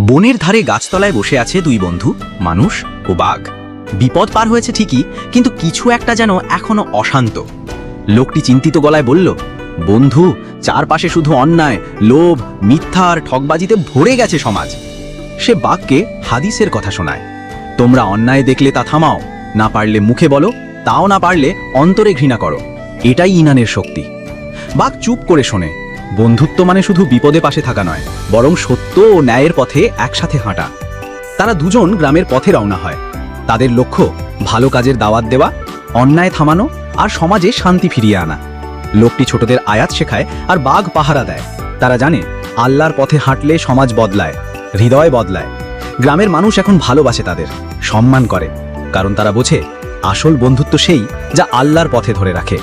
বনের ধারে গাছতলায় বসে আছে দুই বন্ধু, মানুষ ও বাঘ। বিপদ পার হয়েছে ঠিকই, কিন্তু কিছু একটা যেন এখনও অশান্ত। লোকটি চিন্তিত গলায় বলল, বন্ধু, চারপাশে শুধু অন্যায়, লোভ, মিথ্যা আর ঠকবাজিতে ভরে গেছে সমাজ। সে বাঘকে হাদিসের কথা শোনায়। তোমরা অন্যায় দেখলে তা থামাও, না পারলে মুখে বলো, তাও না পারলে অন্তরে ঘৃণা করো। এটাই ইনানের শক্তি। বাঘ চুপ করে শোনে। বন্ধুত্ব মানে শুধু বিপদে পাশে থাকা নয়, বরং সত্য ও ন্যায়ের পথে একসাথে হাঁটা। তারা দুজন গ্রামের পথে রওনা হয়। তাদের লক্ষ্য, ভালো কাজের দাওয়াত দেওয়া, অন্যায় থামানো আর সমাজে শান্তি ফিরিয়ে আনা। লোকটি ছোটদের আয়াত শেখায় আর বাঘ পাহারা দেয়। তারা জানে, আল্লাহর পথে হাঁটলে সমাজ বদলায়, হৃদয় বদলায়। গ্রামের মানুষ এখন ভালোবাসে তাদের, সম্মান করে। কারণ তারা বোঝে, আসল বন্ধুত্ব সেই যা আল্লাহর পথে ধরে রাখে।